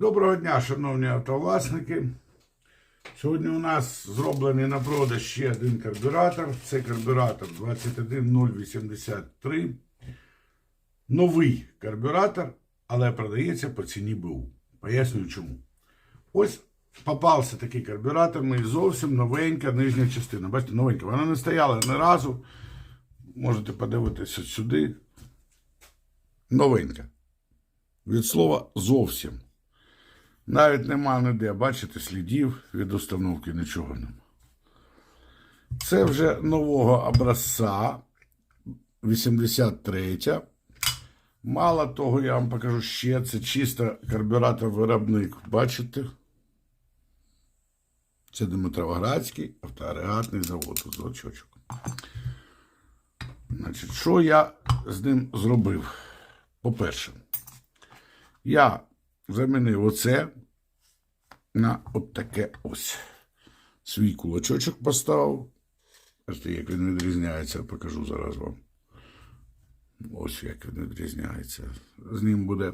Доброго дня, шановні автовласники. Сьогодні у нас зроблений на продаж ще один карбюратор. Це карбюратор 21083. Новий карбюратор, але продається по ціні БУ. Пояснюю чому. Ось попався такий карбюратор, і зовсім новенька нижня частина. Бачите, новенька. Вона не стояла ні разу. Можете подивитися сюди. Новенька. Від слова зовсім. Навіть нема ніде, бачите, слідів від установки нічого нема. Це вже нового образця 83. Мало того, я вам покажу ще, це чисто карбюратор-виробник. Бачите? Це Дмитровоградський автоагрегатний завод з очочок. Значить, що я з ним зробив? По-перше, я замінив оце на от таке ось. Свій кулачочок поставив. Бачите, як він відрізняється, покажу зараз вам. Ось як він відрізняється. З ним буде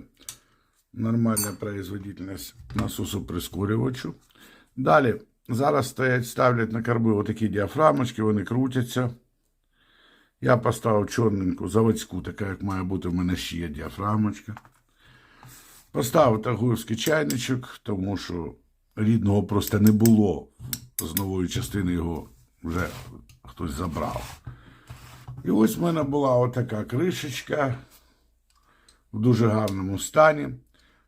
нормальна производительність насосу прискорювачу. Далі, зараз стоять, ставлять на карби отакі діафрамочки, вони крутяться. Я поставив чорненьку заводську, така як має бути в мене ще є діафрамочка. Поставив тагуївський чайничок, тому що рідного просто не було. З нової частини його вже хтось забрав. І ось в мене була отака кришечка в дуже гарному стані.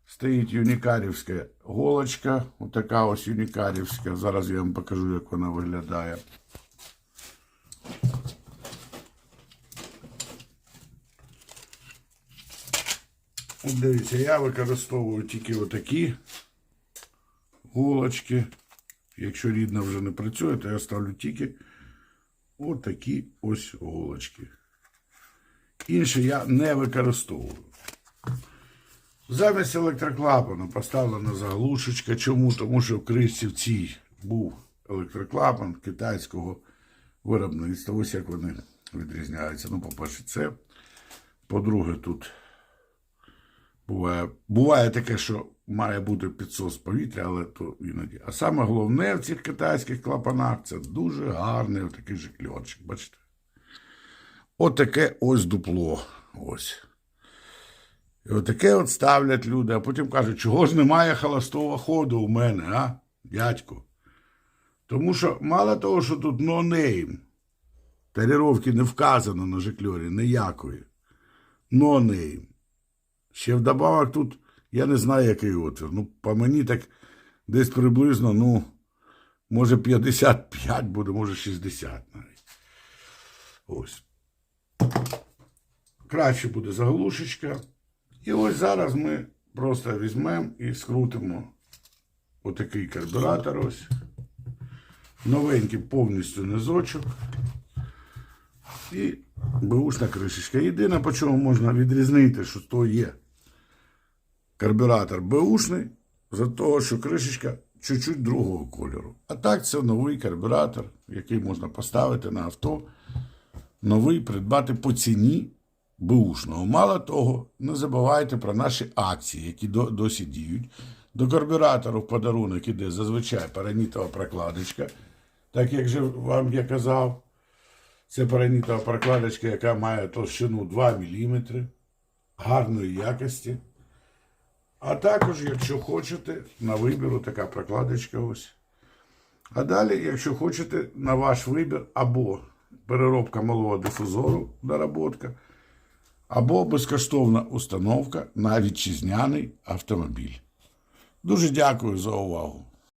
Стоїть юнікарівська голочка. Отака ось юнікарівська. Зараз я вам покажу, як вона виглядає. Дивіться, я використовую тільки отакі голочки. Якщо рідна вже не працює, то я ставлю тільки отакі ось голочки. Інше я не використовую. Замість електроклапана поставлена заглушечка. Чому? Тому що в кришці в цій був електроклапан китайського виробництва. Ось як вони відрізняються. Ну, по-перше, це. По-друге, тут Буває, буває таке, що має бути підсос повітря, але то іноді. А саме головне в цих китайських клапанах це дуже гарний отакий жикльорчик. Бачите? Отаке ось дупло. Ось. І отаке от ставлять люди, а потім кажуть, чого ж немає холостого ходу у мене, а, дядько? Тому що мало того, що тут нонейм, таріровки не вказано на жикльорі ніякої. Нонейм. Ще вдобавок тут, я не знаю, який отвір. Ну, по мені так десь приблизно, ну, може 55 буде, може 60 навіть. Ось. Краще буде заглушечка. І ось зараз ми просто візьмемо і скрутимо отакий карбюратор ось. Новенький повністю низочок. І беушна кришечка. Єдине, по чому можна відрізнити, що то є карбюратор беушний, за того, що кришечка чуть-чуть другого кольору. А так це новий карбюратор, який можна поставити на авто. Новий придбати по ціні беушного. Мало того, не забувайте про наші акції, які досі діють. До карбюратору в подарунок іде зазвичай паранітова прокладочка. Так як же вам я казав, це паранітова прокладочка, яка має товщину 2 мм, гарної якості. А також, якщо хочете, на вибір така прокладочка ось. А далі, якщо хочете, на ваш вибір або переробка малого дифузору, доработка, або безкоштовна установка на вітчизняний автомобіль. Дуже дякую за увагу.